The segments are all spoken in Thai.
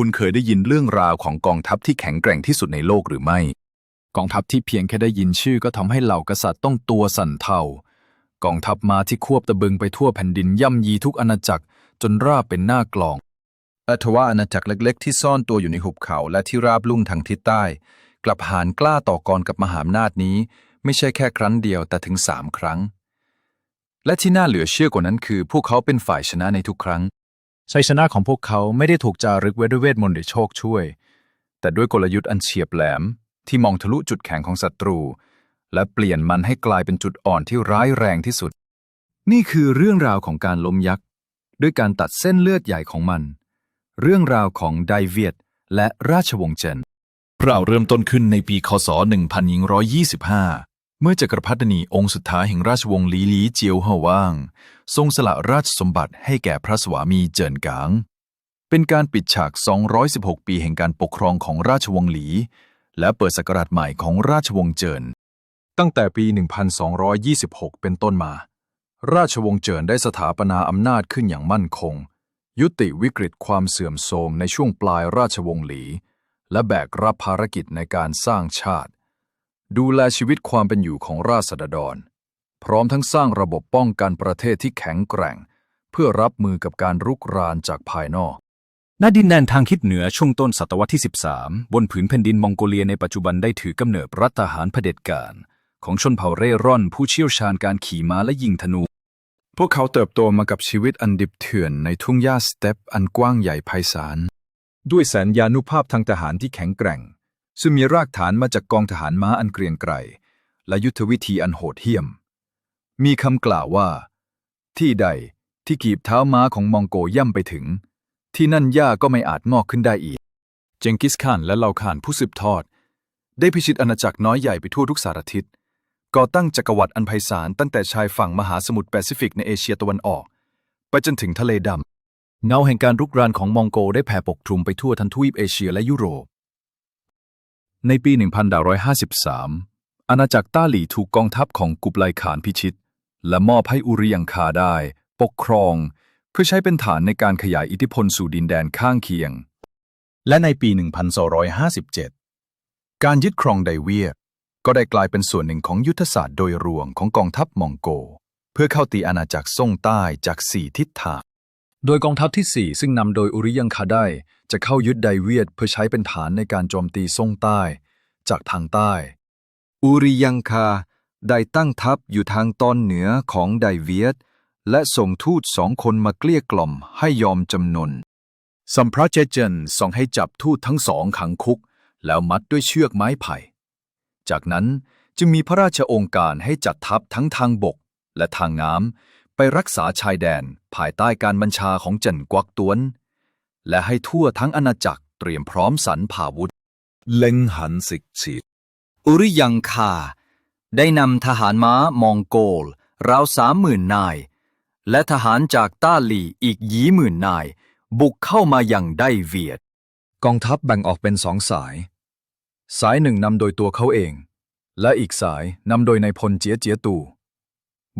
คุณเคยได้ยินเรื่องราวของกองทัพที่แข็งแกร่งที่สุดในโลกหรือไม่ กองทัพที่เพียงแค่ได้ยินชื่อก็ทำให้เหล่ากษัตริย์ต้องตัวสั่นเทากองทัพมาที่ควบตะบึงไปทั่วแผ่นดินย่ำยีทุกอาณาจักรจนราบเป็นหน้ากลองอัทว่าอาณาจักรเล็ก ๆ ที่ซ่อนตัวอยู่ในหุบเขาและที่ราบลุ่มทางทิศใต้ กลับหารกล้าต่อกรกับมหาอำนาจนี้ ไม่ใช่แค่ครั้งเดียวแต่ถึงสามครั้ง และที่น่าเหลือเชื่อกว่านั้นคือ พวกเขาเป็นฝ่ายชนะในทุกครั้ง ชัยชนะของพวกเขาไม่ได้ถูกจารึกไว้ด้วยเวทมนต์หรือโชคช่วย แต่ด้วยกลยุทธ์อันเฉียบแหลม ที่มองทะลุจุดแข็งของศัตรู และเปลี่ยนมันให้กลายเป็นจุดอ่อนที่ร้ายแรงที่สุด นี่คือเรื่องราวของการล้มยักษ์ ด้วยการตัดเส้นเลือดใหญ่ของมัน เรื่องราวของไดเวียดและราชวงศ์เจนเราเริ่มต้นขึ้นในปีคศ1125 เมื่อจักรพรรดินีองค์สุดท้ายแห่งราชวงศ์หลีหลีเจียวฮว่าง ทรงสละราชสมบัติให้แก่พระสวามีเจินกาง เป็นการปิดฉาก 216 ปีแห่งการปกครองของราชวงศ์หลี และเปิดศักราชใหม่ของราชวงศ์เจิน ตั้งแต่ปี 1226 เป็นต้นมา ราชวงศ์เจินได้สถาปนาอำนาจขึ้นอย่างมั่นคง ยุติวิกฤตความเสื่อมโทรมในช่วงปลายราชวงศ์หลี และแบกรับภารกิจในการสร้างชาติ ดูแลชีวิตความเป็นอยู่ของราษฎร พร้อมทั้งสร้างระบบป้องกันประเทศที่แข็งแกร่ง เพื่อรับมือกับการรุกรานจากภายนอกณดินแดนทางทิศเหนือช่วงต้นศตวรรษที่ 13 บนผืนแผ่นดินมองโกเลียในปัจจุบันได้ถือกำเนิดรัฐทหารเผด็จการ ของชนเผ่าเร่ร่อนผู้เชี่ยวชาญการขี่ม้าและยิงธนู พวกเขาเติบโตมากับชีวิตอันดิบเถื่อนในทุ่งหญ้าสเต็ปอันกว้างใหญ่ไพศาลด้วยแสนยานุภาพทางทหารที่แข็งแกร่ง ซึ่งมีรากฐานมาจากกองทหารม้าอันเกรียงไกรและยุทธวิธีอันโหดเหี้ยม มีคำกล่าวว่า ที่ใดที่กีบเท้าม้าของมองโกย่ำไปถึง ที่นั่นหญ้าก็ไม่อาจงอกขึ้นได้อีก เจงกิสข่านและเหล่าข่านผู้สืบทอด ได้พิชิตอาณาจักรน้อยใหญ่ไปทั่วทุกสารทิศก่อตั้งจักรวรรดิอันไพศาลตั้งแต่ชายฝั่งมหาสมุทรแปซิฟิกในเอเชียตะวันออก ไปจนถึงทะเลดำเงาแห่งการรุกรานของมองโกได้แผ่ปกคลุมไปทั่วทั้งทวีปเอเชียและยุโรป ในปี1153 อาณาจักรต้าหลี่ถูกกองทัพของกุบไลขานพิชิต และมอบให้อุริยังคาได้ ปกครอง เพื่อใช้เป็นฐานในการขยายอิทธิพลสู่ดินแดนข้างเคียง และในปี 1257 การยึดครองไดเวียก็ได้กลายเป็นส่วนหนึ่งของยุทธศาสตร์โดยรวมของกองทัพมองโก เพื่อเข้าตีอาณาจักรซ่งใต้จากสี่ทิศทาง โดยกองทัพที่ 4 ซึ่งนำโดยอุริยังคาได้ จะเข้ายึดไดเวียดเพื่อใช้เป็นฐานในการโจมตีซ่งใต้ จากทางใต้ อุริยังคาได้ตั้งทัพอยู่ทางตอนเหนือของไดเวียด และส่งทูตสองคนมาเกลี้ยกล่อมให้ยอมจำนนสัมพระเจเจนส่งให้จับทูตทั้งสองขังคุก แล้วมัดด้วยเชือกไม้ไผ่ จากนั้นจึงมีพระราชโองการให้จัดทัพทั้งทางบกและทางน้ำ ไปรักษาชายแดนภายใต้การบัญชาของเจินกวักตวน และให้ทั่วทั้งอาณาจักรเตรียมพร้อมสรรผ่าวุธ เล็งหันสิกฉีด อุริยังคา ได้นำทหารม้ามองโกลราวสามหมื่นนาย และทหารจากต้าหลี่อีกยี่หมื่นนาย บุกเข้ามาอย่างได้เวียด กองทัพแบ่งออกเป็นสองสาย สายหนึ่งนำโดยตัวเขาเอง และอีกสายนำโดยนายพลเจียเจียตู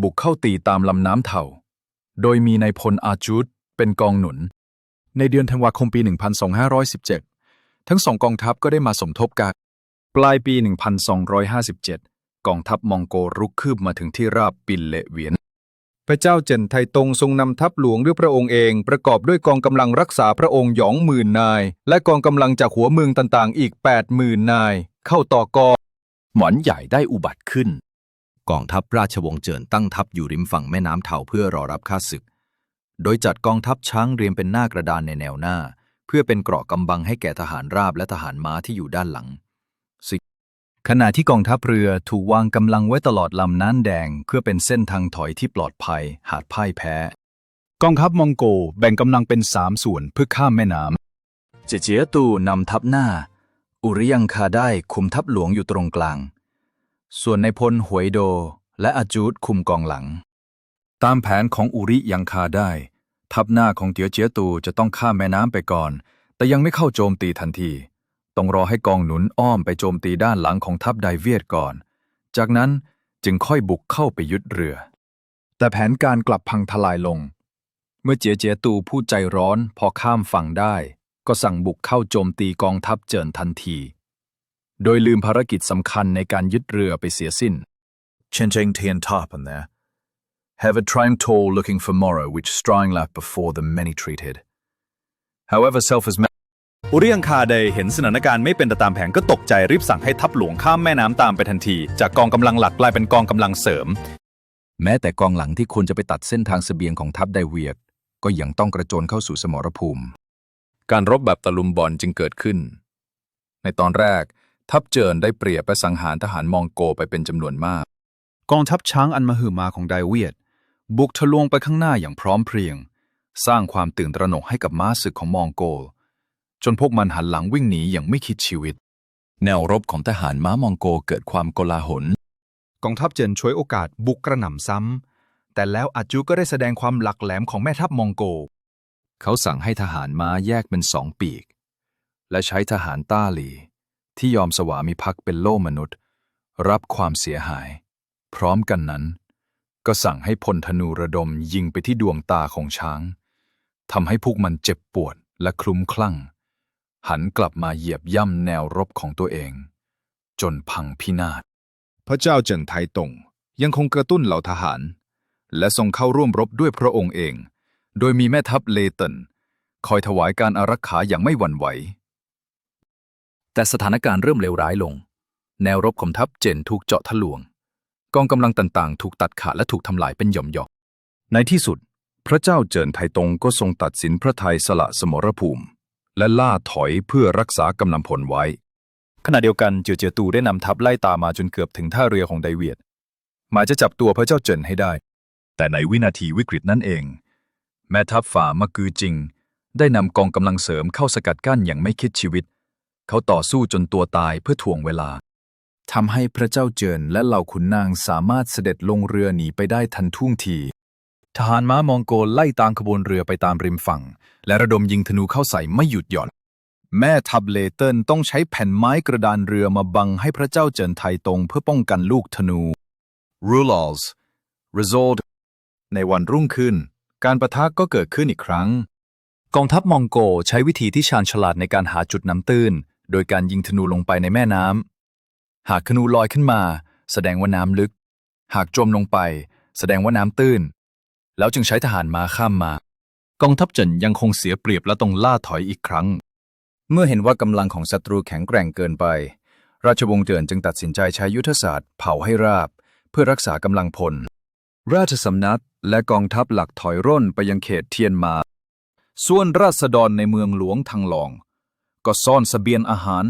บุกเข้าตีตามลำน้ำเถ่า โดยมีนายพลอาจูดเป็นกองหนุน ในเดือนธันวาคมปี 1217 ทั้งสองกองทัพก็ได้มาสมทบกัน ปลายปี 1257 กองทัพมองโกรุกคืบมาถึงที่ราบปินเลเวียน พระเจ้าเจินไทตงทรงนำทัพหลวงด้วยพระองค์เองประกอบด้วยกองกำลังรักษาพระองค์หยองหมื่นนาย และกองกำลังจากหัวเมืองต่างๆ อีก8ปดหมื่นนาย เข้าต่อกองหมอนใหญ่ได้อุบัติขึ้น กองทัพราชวงศ์เจินตั้งทัพอยู่ริมฝั่งแม่น้ำเถาเพื่อรอรับข้าศึก โดยจัดกองทัพช้างเรียงเป็นหน้ากระดานในแนวหน้า เพื่อเป็นเกราะกำบังให้แก่ทหารราบและทหารม้าที่อยู่ด้านหลังขณะที่กองทัพเรือถูกวางกำลังไว้ตลอดลำน้ำแดง เพื่อเป็นเส้นทางถอยที่ปลอดภัย หากพ่ายแพ้ กองทัพมองโกแบ่งกำลังเป็นสามส่วนเพื่อข้ามแม่น้ำเจเจียตูนำทัพหน้า อุริยังคาได้คุมทัพหลวงอยู่ตรงกลาง ส่วนในพลหวยโดและอาจูดคุมกองหลัง ตามแผนของอุริยังคาได้ ทัพหน้าของเตียวเจียตูจะต้องข้ามแม่น้ำไปก่อน แต่ยังไม่เข้าโจมตีทันที ต้องรอให้กองหนุนอ้อมไปโจมตีด้านหลังของทัพไดเวียดก่อน จากนั้นจึงค่อยบุกเข้าไปยึดเรือ แต่แผนการกลับพังทลายลง เมื่อเจียเจียตูผู้ใจร้อนพอข้ามฝั่งได้ ก็สั่งบุกเข้าโจมตีกองทัพเจินทันที โดยลืมภารกิจสำคัญในการยึดเรือไปเสียสิ้น Chen Cheng Tian Tarpan there. Have a triumph tall looking for morrow which strong lap before the many treated. However, self as อุริยังคาไดเห็นสถานการณ์ไม่เป็นไปตามแผนก็ตกใจรีบสั่งให้ทัพหลวงข้ามแม่น้ำตามไปทันที จากกองกำลังหลักกลายเป็นกองกำลังเสริม แม้แต่กองหลังที่ควรจะไปตัดเส้นทางเสบียงของทัพไดเวียดก็ยังต้องกระโจนเข้าสู่สมรภูมิ การรบแบบตะลุมบอลจึงเกิดขึ้น ในตอนแรก ทัพเจินได้เปรียบและสังหารทหารมองโกไปเป็นจำนวนมาก กองทัพช้างอันมหึมาของไดเวียด บุกทะลวงไปข้างหน้าอย่างพร้อมเพรียง สร้างความตื่นตระหนกให้กับม้าศึกของมองโกล จนพวกมันหันหลังวิ่งหนีอย่างไม่คิดชีวิต แนวรบของทหารม้ามองโกเกิดความโกลาหล กองทัพเจินช่วยโอกาสบุกกระหน่ำซ้ำ แต่แล้วอาจูก็ได้แสดงความหลักแหลมของแม่ทัพมองโก เขาสั่งให้ทหารม้าแยกเป็นสองปีก และใช้ทหารต้าหลี ที่ยอมสวามิภักดิ์เป็นโล่มนุษย์ รับความเสียหาย พร้อมกันนั้น ก็สั่งให้พลธนูระดมยิงไปที่ดวงตาของช้างทำให้พวกมันเจ็บปวดและคลุ้มคลั่ง หันกลับมาเหยียบย่ำแนวรบของตัวเอง จนพังพินาศ พระเจ้าเจินไทตงยังคงกระตุ้นเหล่าทหาร และทรงเข้าร่วมรบด้วยพระองค์เอง โดยมีแม่ทัพเลเตันคอยถวายการอารักขาอย่างไม่หวั่นไหว แต่สถานการณ์เริ่มเลวร้ายลง แนวรบของทัพเจนถูกเจาะทะลวง กองกำลังต่างๆ ถูกตัดขาดและถูกทำลายเป็นหย่อมๆ ในที่สุด พระเจ้าเจินไทตงก็ทรงตัดสินพระทัยสละสมรภูมิ และล่าถอยเพื่อรักษากำลังผลไว้ ขณะเดียวกันเจียวเจียตูได้นำทัพไล่ตามมาจนเกือบถึงท่าเรือของไดเวียดหมายจะจับตัวพระเจ้าเจินให้ได้ แต่ในวินาทีวิกฤตนั่นเอง แม่ทัพฝ่ามะกือจริง ได้นำกองกำลังเสริมเข้าสกัดกั้นอย่างไม่คิดชีวิต เขาต่อสู้จนตัวตายเพื่อถ่วงเวลา ทำให้พระเจ้าเจินและเหล่าขุนนางสามารถเสด็จลงเรือหนีไปได้ทันท่วงที ทหารม้ามองโกลไล่ตามขบวนเรือไปตามริมฝั่ง และระดมยิงธนูเข้าใส่ไม่หยุดหย่อน แม่ทัพเลเตินต้องใช้แผ่นไม้กระดานเรือมาบังให้พระเจ้าเจินไทตรงเพื่อป้องกันลูกธนู Rulals Result ในวันรุ่งขึ้น การประทะก็เกิดขึ้นอีกครั้ง กองทัพมองโกใช้วิธีที่ชาญฉลาดในการหาจุดน้ำตื้น โดยการยิงธนูลงไปในแม่น้ำ หากธนูลอยขึ้นมา แสดงว่าน้ำลึก หากจมลงไป แสดงว่าน้ำตื้น แล้วจึงใช้ทหารมาข้ามมา กองทัพเจินยังคงเสียเปรียบและต้องล่าถอยอีกครั้ง เมื่อเห็นว่ากำลังของศัตรูแข็งแกร่งเกินไป ราชวงศ์เจินจึงตัดสินใจใช้ยุทธศาสตร์เผาให้ราบ เพื่อรักษากำลังพล ราชสำนักและกองทัพหลักถอยร่นไปยังเขตเทียนมา ส่วนราษฎรในเมืองหลวงทางหลอง ก็ซ่อนสเสบียงอาหาร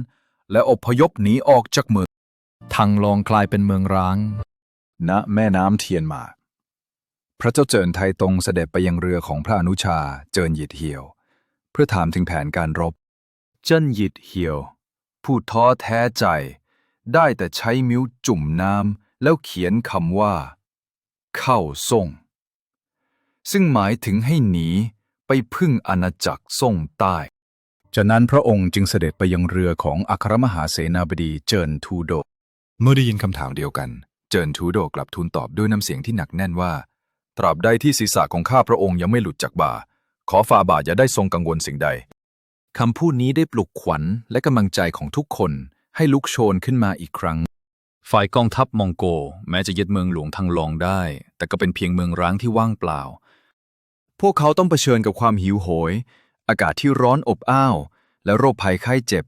และอพยพหนีออกจากเมืองทางลองกลายเป็นเมืองร้าง ณแม่น้ำเทียนมา พระเจ้าเจินไทตงเสด็จไปยังเรือของพระอนุชาเจินหยิดเหี่ยว เพื่อถามถึงแผนการรบ เจิ้นหยิดเหี่ยว ผู้ท้อแท้ใจ ได้แต่ใช้มิ้วจุ่มน้ำแล้วเขียนคำว่า เข้าส่ง ซึ่งหมายถึงให้หนีไปพึ่งอาณาจักรส่งใต้ จากนั้นพระองค์จึงเสด็จไปยังเรือของอัครมหาเสนาบดีเจินทูโด เมื่อได้ยินคำถามเดียวกัน เจินทูโดกลับทูลตอบด้วยน้ำเสียงที่หนักแน่นว่า ตราบใดที่ศีรษะของข้าพระองค์ยังไม่หลุดจากบ่า ขอฝ่าบาทอย่าได้ทรงกังวลสิ่งใดคำพูดนี้ได้ปลุกขวัญและกำลังใจของทุกคนให้ลุกโชนขึ้นมาอีกครั้ง ฝ่ายกองทัพมองโก แม้จะยึดเมืองหลวงทางลองได้ แต่ก็เป็นเพียงเมืองร้างที่ว่างเปล่า พวกเขาต้องเผชิญกับความหิวโหย อากาศที่ร้อนอบอ้าว และโรคภัยไข้เจ็บ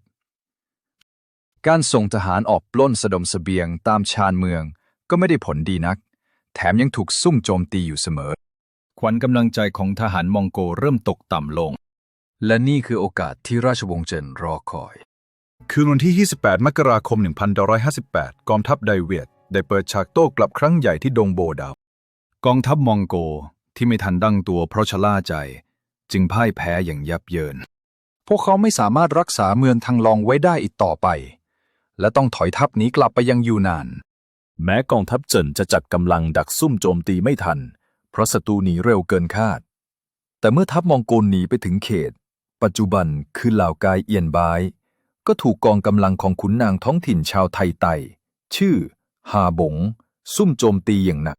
การส่งทหารออกปล้นสะดมเสบียงตามชานเมืองก็ไม่ได้ผลดีนัก แถมยังถูกซุ่มโจมตีอยู่เสมอ ขวัญกำลังใจของทหารมองโกเริ่มตกต่ำลง และนี่คือโอกาสที่ราชวงศ์เจินรอคอย คืนวันที่ 28 มกราคม 1958 กองทัพไดเวียดได้เปิดฉากโต้กลับครั้งใหญ่ที่ดงโบดาว กองทัพมองโกที่ไม่ทันตั้งตัวเพราะชะล่าใจ จึงพ่ายแพ้อย่างยับเยิน พวกเขาไม่สามารถรักษาเมืองทางลองไว้ได้อีกต่อไป และต้องถอยทัพหนีกลับไปยังยูนาน แม้กองทัพเจินจะจัดกำลังดักซุ่มโจมตีไม่ทัน เพราะศัตรูหนีเร็วเกินคาด แต่เมื่อทัพมองโกลหนีไปถึงเขต ปัจจุบันคือเหล่ากายเอียนบาย ก็ถูกกองกำลังของขุนนางท้องถิ่นชาวไทไต ชื่อฮาบง ซุ่มโจมตีอย่างหนัก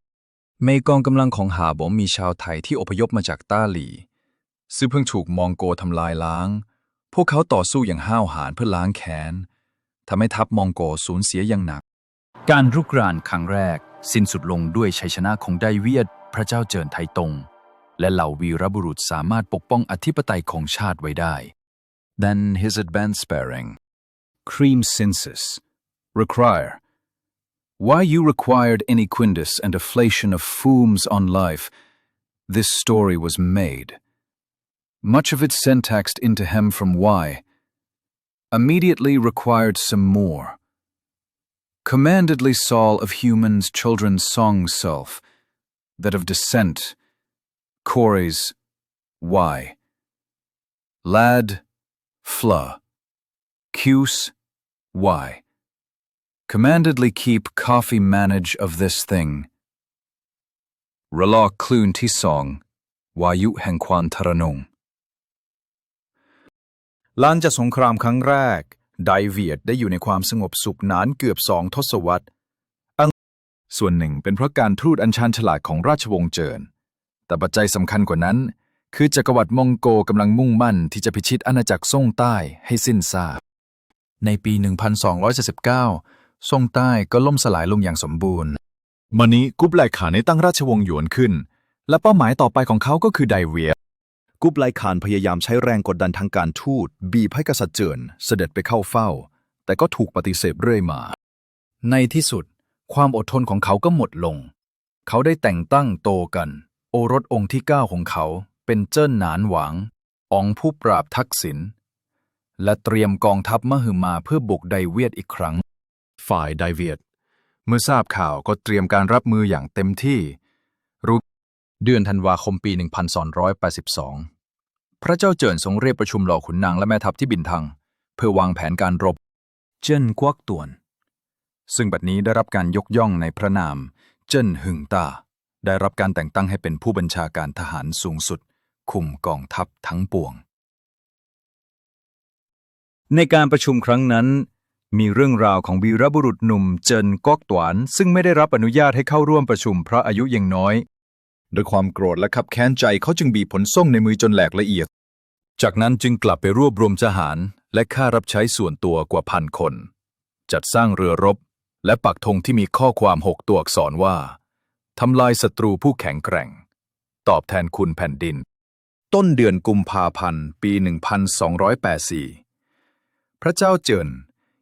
ในกองกำลังของหาบงมีชาวไทยที่อพยพมาจากต้าหลี ซึ่งเพิ่งถูกมองโกทำลายล้าง พวกเขาต่อสู้อย่างห้าวหาญเพื่อล้างแค้นทำให้ทัพมองโกสูญเสียอย่างหนัก การรุกรานครั้งแรก สิ้นสุดลงด้วยชัยชนะของไดเวียด พระเจ้าเจิญไทตง และเหล่าวีรบุรุษสามารถปกป้องอธิปไตยของชาติไว้ได้ Then his advance bearing Cream census require why you required any quindus and deflation of fumes on life this story was made much of it syntaxed into hem from Y, immediately required some more. Commandedly Saul of humans children's song self, that of descent, Corey's Y. Lad, fla, Cuse, Y. Commandedly keep coffee manage of this thing. Rela clun ti song, wa yu hen quan taranung. ห่นงหลังจากสงครามครั้งแรก ไดเวียดได้อยู่ในความสงบสุขนานเกือบสองทศวรรษ ส่วนหนึ่งเป็นเพราะการทูตอัญชันฉลาดของราชวงศ์เจิน แต่ปัจจัยสำคัญกว่านั้น คือจักรวรรดิมองโกกำลังมุ่งมั่นที่จะพิชิตอาณาจักรซ่งใต้ให้สิ้นซาก ในปี 1279ทรงใต้ก็ล่มสลายลงอย่างสมบูรณ์มันนี้กุบไลขาในตั้งราชวงศ์หยวนขึ้น และเป้าหมายต่อไปของเขาก็คือไดเวียด กุบไลขานพยายามใช้แรงกดดันทางการทูต บีบให้กษัตริย์เจินเสด็จไปเข้าเฝ้า แต่ก็ถูกปฏิเสธเรื่อยมา ในที่สุด ความอดทนของเขาก็หมดลง เขาได้แต่งตั้งโตกัน โอรสองค์ที่เก้าของเขาเป็นเจิ้นหนานหวังอองผู้ปราบทักษิณและเตรียมกองทัพมหึมาเพื่อบุกไดเวียดอีกครั้ง ฝ่ายไดเวียด เมื่อทราบข่าวก็เตรียมการรับมืออย่างเต็มที่รู เดือนธันวาคมปี 1282 พระเจ้าเจินทรงเรียกประชุมเหล่าขุนนางและแม่ทัพที่บินทังเพื่อวางแผนการรบ เจิ้นกวักตวน ซึ่งบัดนี้ได้รับการยกย่องในพระนาม เจิ้นหึงตา ได้รับการแต่งตั้งให้เป็นผู้บัญชาการทหารสูงสุด คุมกองทัพทั้งปวง ในการประชุมครั้งนั้น มีเรื่องราวของวีรบุรุษหนุ่มเจินกอกตวน ซึ่งไม่ได้รับอนุญาตให้เข้าร่วมประชุมเพราะอายุยังน้อย ด้วยความโกรธและขับแค้นใจเขาจึงบีบผลส่งในมือจนแหลกละเอียด จากนั้นจึงกลับไปรวบรวมทหาร และข้ารับใช้ส่วนตัวกว่าพันคน จัดสร้างเรือรบ และปักธงที่มีข้อความหกตัวอักษรว่าทำลายศัตรูผู้แข็งแกร่ง ตอบแทนคุณแผ่นดิน ต้นเดือนกุมภาพันธ์ ปี 1284 พระเจ้าเจิน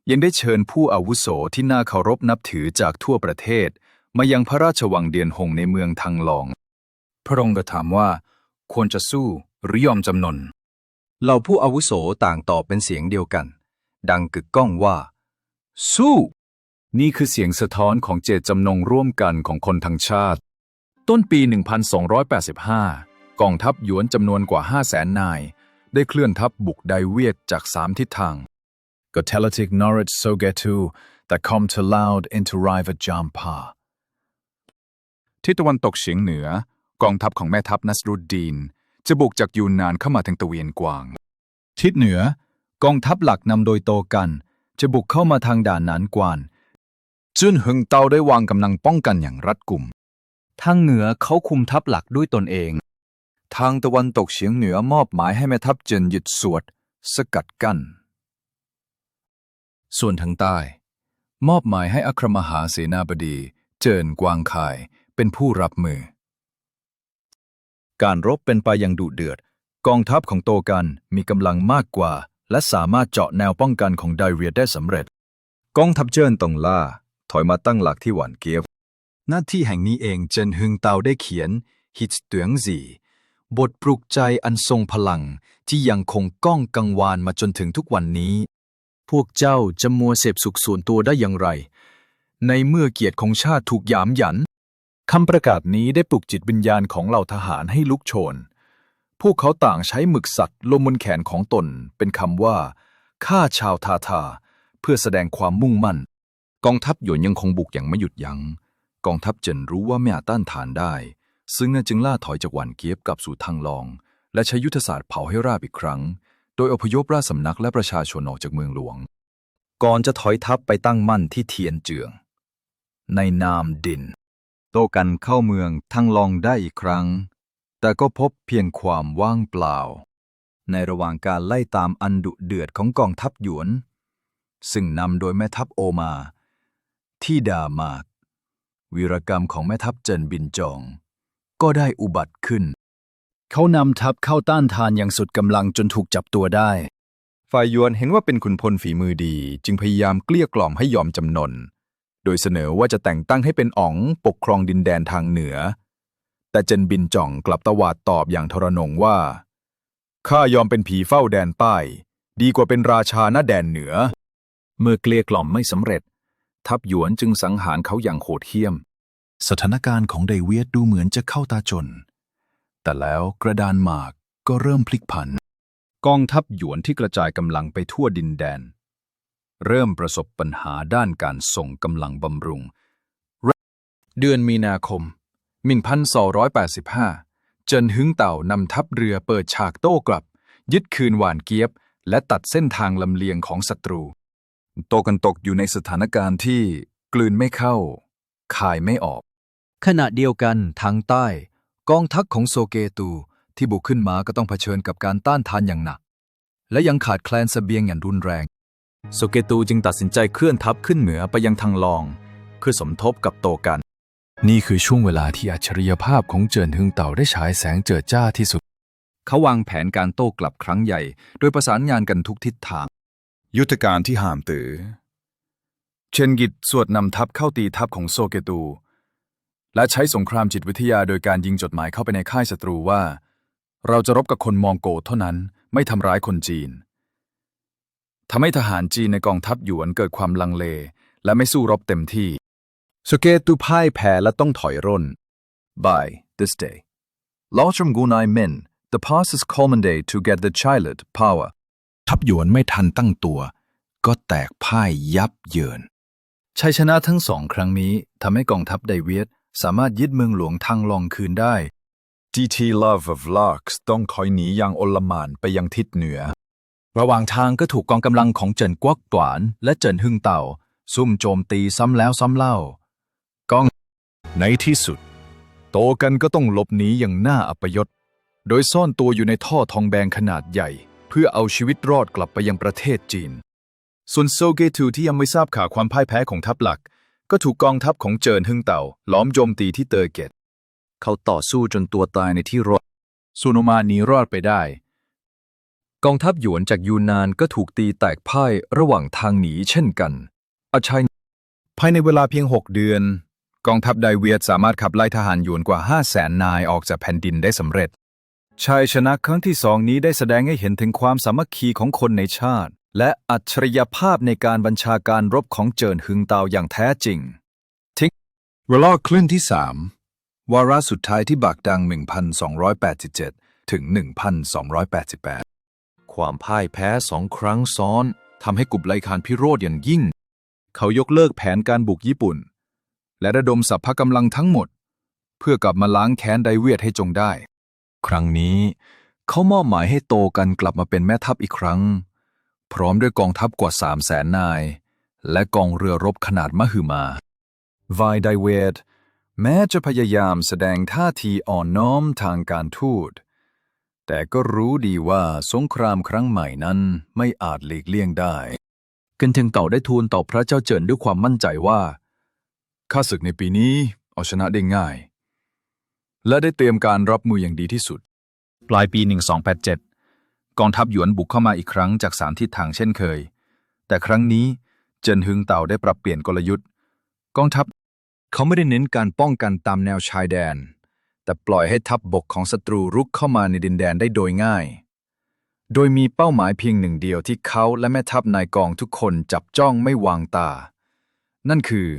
ยังได้เชิญผู้อาวุโสที่น่าเคารพนับถือจากทั่วประเทศ มายังพระราชวังเดียนหงในเมืองทังหลอง พระองค์ก็ถามว่า ควรจะสู้หรือยอมจำนนเหล่าผู้อาวุโสต่างตอบเป็นเสียงเดียวกัน ดังกึกก้องว่า สู้ นี่คือเสียงสะท้อนของเจตจำนงร่วมกันของคนทั้งชาติ ต้นปี 1285 กองทัพหยวนจำนวนกว่า 5 0 0แสนนาย ได้เคลื่อนทัพบุกไดเวียดจากสามทิศทางก็เทลติกนอริชโซเกตูแต่คอมเทลาวด์อินทูไรฟ์จามพาทิศตะวันตกเฉียงเหนือ กองทัพของแม่ทัพนัสรุดดีน จะบุกจากยูนนานเข้ามาทางตะเวียนกวาง ทิศเหนือกองทัพหลักนำโดยโตกัน จะบุกเข้ามาทางด่านนานกวานจุนหึงเตาได้วางกำลังป้องกันอย่างรัดกุม ทางเหนือเขาคุมทัพหลักด้วยตนเอง ทางตะวันตกเฉียงเหนือมอบหมายให้แม่ทัพเจินหยุดสวด สกัดกั้น ส่วนทางใต้ มอบหมายให้อัครมหาเสนาบดี เจินกวางคายเป็นผู้รับมือ การรบเป็นไปอย่างดุเดือด กองทัพของโตกันมีกำลังมากกว่า และสามารถเจาะแนวป้องกันของไดเวียได้สำเร็จ กองทัพเจิ้นตงล่า ถอยมาตั้งหลักที่หวานเกียบ หน้าที่แห่งนี้เองเจนฮึงเตาได้เขียน ฮิตเตืองซีบทปลุกใจอันทรงพลังที่ยังคงก้องกังวานมาจนถึงทุกวันนี้ พวกเจ้าจะมัวเสพสุขส่วนตัวได้อย่างไร ในเมื่อเกียรติของชาติถูกหยามหยัน คำประกาศนี้ได้ปลุกจิตวิญญาณของเหล่าทหารให้ลุกโชน พวกเขาต่างใช้หมึกสัตว์ลงบนแขนของตน เป็นคำว่าข้าชาวทาทา เพื่อแสดงความมุ่งมั่น กองทัพหยวนยังคงบุกอย่างไม่หยุดยัง้ง กองทัพเจินรู้ว่าไม่อาจต้านทานได้ ซึ่งนั่นจึงล่าถอยจากหวันเกียบกลับสู่ทางลอง และใช้ยุทธศาสตร์เผาให้ราบอีกครั้ง โดยอพยพราชสำนักและประชาชนออกจากเมืองหลวง ก่อนจะถอยทัพไปตั้งมั่นที่เทียนเจือง ในนามดิน ตกันเข้าเมืองทั้งลองได้อีกครั้ง แต่ก็พบเพียงความว่างเปล่า ในระหว่างการไล่ตามอันดุเดือดของกองทัพหยวน ซึ่งนำโดยแม่ทัพโอมา ที่ดามาก วีรกรรมของแม่ทัพเจินบินจอง ก็ได้อุบัติขึ้น เขานำทัพเข้าต้านทานอย่างสุดกำลังจนถูกจับตัวได้ ฝ่ายยวนเห็นว่าเป็นขุนพลฝีมือดี จึงพยายามเกลี้ยกล่อมให้ยอมจำนน โดยเสนอว่าจะแต่งตั้งให้เป็นอ๋องปกครองดินแดนทางเหนือ แต่เจนบินจ่องกลับตวาดตอบอย่างทรนงว่าข้ายอมเป็นผีเฝ้าแดนใต้ ดีกว่าเป็นราชาหน้าแดนเหนือ เมื่อเกลี้ยกล่อมไม่สำเร็จ ทัพหยวนจึงสังหารเขาอย่างโหดเหี้ยม สถานการณ์ของไดเวียดดูเหมือนจะเข้าตาจน แต่แล้วกระดานหมากก็เริ่มพลิกผัน กองทัพหยวนที่กระจายกำลังไปทั่วดินแดน เริ่มประสบปัญหาด้านการส่งกำลังบำรุง เดือนมีนาคม 1285 เจินหึงเต่านำทัพเรือเปิดฉากโต้กลับ ยึดคืนหวานเกียบ และตัดเส้นทางลำเลียงของศัตรู โตกันตกอยู่ในสถานการณ์ที่กลืนไม่เข้าคายไม่ออก ขณะเดียวกันทางใต้ กองทัพของโซเกตูที่บุกขึ้นมาก็ต้องเผชิญกับการต้านทานอย่างหนัก และยังขาดแคลนเสบียงอย่างรุนแรง โซเกตูจึงตัดสินใจเคลื่อนทัพขึ้นเหนือไปยังทางลอง เพื่อสมทบกับโตกัน นี่คือช่วงเวลาที่อัจฉริยภาพของเจินฮึงเต่าได้ฉายแสงเจิดจ้าที่สุด เขาวางแผนการโต้กลับครั้งใหญ่ โดยประสานงานกันทุกทิศทาง ยุทธการที่ห่ามตือ เชนกิตสวดนำทัพเข้าตีทัพของโซเกตู และใช้สงครามจิตวิทยาโดยการยิงจดหมายเข้าไปในค่ายศัตรูว่า เราจะรบกับคนมองโกเท่านั้นไม่ทำร้ายคนจีน ทำให้ทหารจีนในกองทัพหยวนเกิดความลังเล และไม่สู้รบเต็มที่โซเกตุพ่ายแพ้และต้องถอยร่น By this day Lautram Gunai Min the passes Colmonday to get the Chilet power ทัพหยวนไม่ทันตั้งตัว ก็แตกพ่ายยับเยิน ชัยชนะทั้งสองครั้งนี้ทำให้กองทัพไดเวียดสามารถยึดเมืองหลวงทางลองคืนได้ DT Love of Larks ต้องถอยหนีอย่างโอลหมานไปยังทิศเหนือ ระหว่างทางก็ถูกกองกำลังของเจินกวักตวาน และเจินหึงเต่า ซุ่มโจมตีซ้ำแล้วซ้ำเล่าในที่สุด โตกันก็ต้องหลบหนีอย่างน่าอัปยศ โดยซ่อนตัวอยู่ในท่อทองแบงขนาดใหญ่ เพื่อเอาชีวิตรอดกลับไปยังประเทศจีน ส่วนโซเกตูที่ยังไม่ทราบข่าวความพ่ายแพ้ของทัพหลัก ก็ถูกกองทัพของเจินฮึ่งเต่า ล้อมโจมตีที่เตอร์เกตเขาต่อสู้จนตัวตายในที่รบซูโนมานีรอดไปได้ กองทัพหยวนจากยูนนานก็ถูกตีแตกพ่ายระหว่างทางหนีเช่นกัน อาชัยภายในเวลาเพียง 6 เดือน กองทัพไดเวียดสามารถขับไล่ทหารหยวนกว่า 5 0 0แสนนายออกจากแผ่นดินได้สำเร็จ ชัยชนะครั้งที่สองนี้ได้แสดงให้เห็นถึงความสามัคคีของคนในชาติ และอัจฉริยภาพในการบัญชาการรบของเจินฮึงเตาอย่างแท้จริงเวลาคลื่นที่สามวาระสุดท้ายที่บักดัง 1287 ถึง 1288 ความพ่ายแพ้สองครั้งซ้อนทำให้กุบไลคานพิโรธอย่างยิ่ง เขายกเลิกแผนการบุกญี่ปุ่น และระดมสัพพะกำลังทั้งหมด เพื่อกลับมาล้างแค้นไดเวียดให้จงได้ ครั้งนี้เขามอบหมายให้โตกันกลับมาเป็นแม่ทัพอีกครั้ง พร้อมด้วยกองทัพกว่าสามแสนนาย และกองเรือรบขนาดมหึมาวายไดเวดแม้จะพยายามแสดงท่าทีอ่อนน้อมทางการทูต แต่ก็รู้ดีว่าสงครามครั้งใหม่นั้นไม่อาจหลีกเลี่ยงได้ กันเทงเต่าได้ทูลต่อพระเจ้าเจินด้วยความมั่นใจว่าข้าศึกในปีนี้เอาชนะได้ง่าย และได้เตรียมการรับมืออย่างดีที่สุด ปลายปี 1287 กองทัพหยวนบุกเข้ามาอีกครั้งจากสามทิศทางเช่นเคย แต่ครั้งนี้เจินฮึงเต่าได้ปรับเปลี่ยนกลยุทธ์ กองทัพเขาไม่ได้เน้นการป้องกันตามแนวชายแดน แต่ปล่อยให้ทัพบบกของศัตรูรุกเข้ามาในดินแดนได้โดยง่าย โดยมีเป้าหมายเพียงหนึ่งเดียวที่เขาและแม่ทัพนายกองทุกคนจับจ้องไม่วางตา นั่นคือ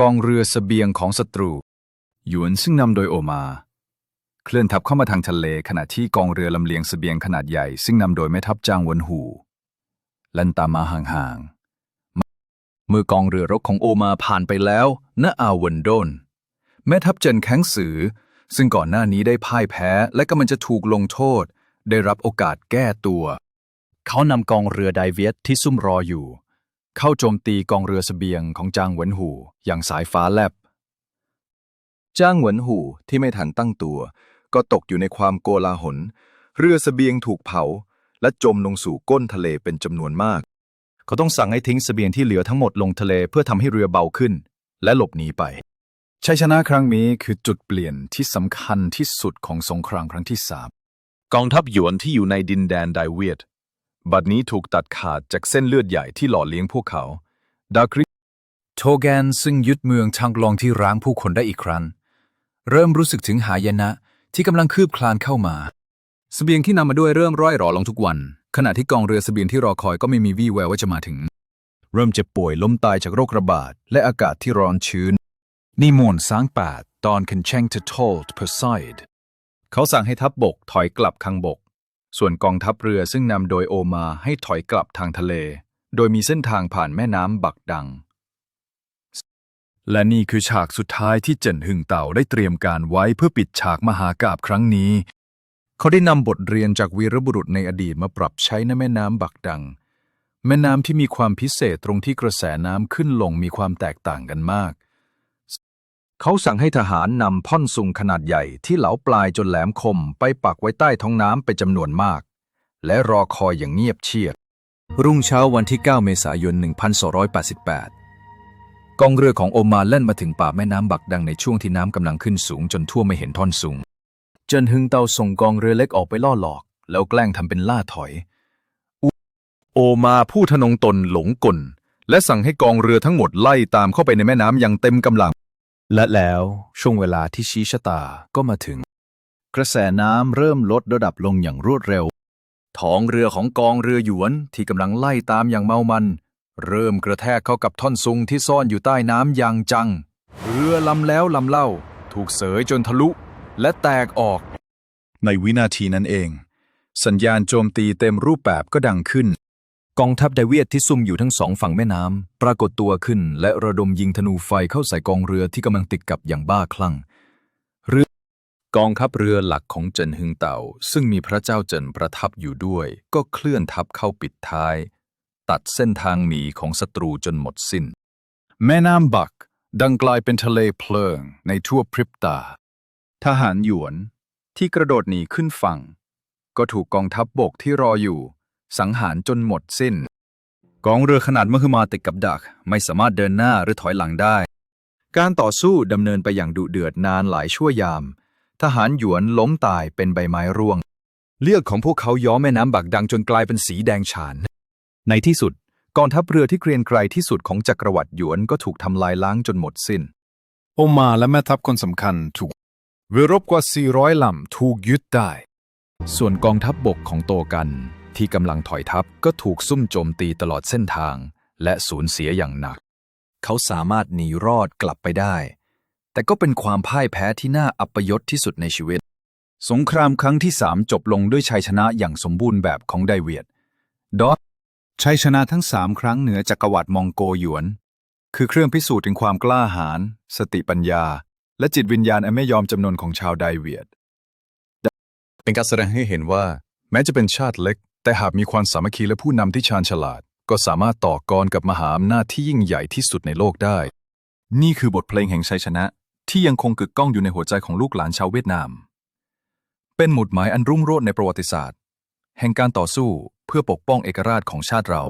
กองเรือสเสบียงของศัตรู หยวนซึ่งนำโดยโอมา เคลื่อนทัพเข้ามาทางทะเลขณะที่กองเรือลำเลียงสเสบียงขนาดใหญ่ ซึ่งนำโดยแม่ทัพจางวนหูลันตามมาห่างๆ เมื่อกองเรือรบของโอมาผ่านไปแล้วณอาวนโดน แม่ทัพเจนแข้งสือ ซึ่งก่อนหน้านี้ได้พ่ายแพ้และกำลังจะถูกลงโทษ ได้รับโอกาสแก้ตัว เขานำกองเรือไดเวียดที่ซุ่มรออยู่ เข้าโจมตีกองเรือสเสบียงของจางเหวินหูอย่างสายฟ้าแลบจ้างเหวินหูที่ไม่ทันตั้งตัว ก็ตกอยู่ในความโกลาหล เรือสเสบียงถูกเผา และจมลงสู่ก้นทะเลเป็นจำนวนมาก เขาต้องสั่งให้ทิ้งเสบียงที่เหลือทั้งหมดลงทะเลเพื่อทำให้เรือเบาขึ้น และหลบหนีไป ชัยชนะครั้งนี้คือจุดเปลี่ยนที่สำคัญที่สุดของสงครามครั้งที่สามกองทัพหยวนที่อยู่ในดินแดนไดเวียด บัดนี้ถูกตัดขาดจากเส้นเลือดใหญ่ที่หล่อเลี้ยงพวกเขา ดาคริโทแกนซึ่งยึดเมืองชางลองที่ร้างผู้คนได้อีกครั้ง เริ่มรู้สึกถึงหายนะที่กำลังคืบคลานเข้ามาสเสบียงที่นำมาด้วยเริ่มร่อยหรอลงทุกวัน ขณะที่กองเรือสเสบียงที่รอคอยก็ไม่มีวี่แววว่าจะมาถึง เริ่มเจ็บป่วยล้มตายจากโรคระบาดและอากาศที่ร้อนชื้น นี่มวนสางแปดตอนคันแช่งจะโทลเพอร์ไซด์เขาสั่งให้ทัพบบกถอยกลับข้างบก ส่วนกองทัพเรือซึ่งนำโดยโอมาให้ถอยกลับทางทะเล โดยมีเส้นทางผ่านแม่น้ำบักดัง และนี่คือฉากสุดท้ายที่เจินหึงเต่าได้เตรียมการไว้เพื่อปิดฉากมหากาบครั้งนี้ เขาได้นำบทเรียนจากวีรบุรุษในอดีตมาปรับใช้ในแม่น้ำบักดัง แม่น้ำที่มีความพิเศษตรงที่กระแสน้ำขึ้นลงมีความแตกต่างกันมาก เขาสั่งให้ทหารนำพ่อนซุงขนาดใหญ่ที่เหลาปลายจนแหลมคมไปปักไว้ใต้ท้องน้ำเป็นจำนวนมาก และรอคอยอย่างเงียบเชียบรุ่งเช้าวันที่ 9 เมษายน 1288 กองเรือของโอมานแล่นมาถึงป่าแม่น้ำบักดังในช่วงที่น้ำกำลังขึ้นสูงจนทั่วไม่เห็นท่อนสูงเจินฮึงเตาส่งกองเรือเล็กออกไปล่อหลอก แล้วแกล้งทำเป็นล่าถอย โอมาผู้ทนงตนหลงกล และสั่งให้กองเรือทั้งหมดไล่ตามเข้าไปในแม่น้ำอย่างเต็มกำลัง และแล้วช่วงเวลาที่ชี้ชะตาก็มาถึง กระแสน้ำเริ่มลดระดับลงอย่างรวดเร็ว ท้องเรือของกองเรือหยวนที่กำลังไล่ตามอย่างเมามัน เริ่มกระแทกเข้ากับท่อนซุงที่ซ่อนอยู่ใต้น้ำอย่างจัง เรือลำแล้วลำเล่า ถูกเสยจนทะลุและแตกออก ในวินาทีนั้นเอง สัญญาณโจมตีเต็มรูปแบบก็ดังขึ้น กองทัพไดเวียดที่ซุ่มอยู่ทั้งสองฝั่งแม่น้ำปรากฏตัวขึ้นและระดมยิงธนูไฟเข้าใส่กองเรือที่กำลังติดกับอย่างบ้าคลั่งเรือกองทัพเรือหลักของเจินฮึงเต่า ซึ่งมีพระเจ้าเจินประทับอยู่ด้วย ก็เคลื่อนทัพเข้าปิดท้าย ตัดเส้นทางหนีของศัตรูจนหมดสิ้น แม่น้ำบัก ดังกลายเป็นทะเลเพลิงในทั่วพริบตา ทหารหยวนที่กระโดดหนีขึ้นฝั่ง ก็ถูกกองทัพบบกที่รออยู่ สังหารจนหมดสิ้น กองเรือขนาดมหึมาติดกับดัก ไม่สามารถเดินหน้าหรือถอยหลังได้ การต่อสู้ดำเนินไปอย่างดุเดือดนานหลายชั่วยาม ทหารหยวนล้มตายเป็นใบไม้ร่วง เลือดของพวกเขาย้อมแม่น้ำบักดังจนกลายเป็นสีแดงฉาน ในที่สุดกองทัพเรือที่เกรียงไกรที่สุดของจักรวรรดิหยวนก็ถูกทำลายล้างจนหมดสิ้น โอมาและแม่ทัพคนสำคัญถูกเรือรบกว่า 400 ลำถูกยึดได้ ส่วนกองทัพบบกของโตกัน ที่กำลังถอยทัพก็ถูกซุ่มโจมตีตลอดเส้นทาง และสูญเสียอย่างหนัก เขาสามารถหนีรอดกลับไปได้ แต่ก็เป็นความพ่ายแพ้ที่น่าอัปยศที่สุดในชีวิต สงครามครั้งที่สามจบลงด้วยชัยชนะอย่างสมบูรณ์แบบของไดเวียดดอทชัยชนะทั้งสามครั้งเหนือจักรวรรดิมองโกหยวน คือเครื่องพิสูจน์ถึงความกล้าหาญสติปัญญา และจิตวิญญาณอันไม่ยอมจำนนของชาวไดเวียด เป็นการแสดงให้เห็นว่า แม้จะเป็นชาติเล็ก แต่หากมีความสามัคคีและผู้นำที่ชาญฉลาด ก็สามารถต่อกรกับมหาอำนาจที่ยิ่งใหญ่ที่สุดในโลกได้ นี่คือบทเพลงแห่งชัยชนะ ที่ยังคงกึกก้องอยู่ในหัวใจของลูกหลานชาวเวียดนาม เป็นหมุดหมายอันรุ่งโรจน์ในประวัติศาสตร์ แห่งการต่อสู้เพื่อปกป้องเอกราชของชาติเรา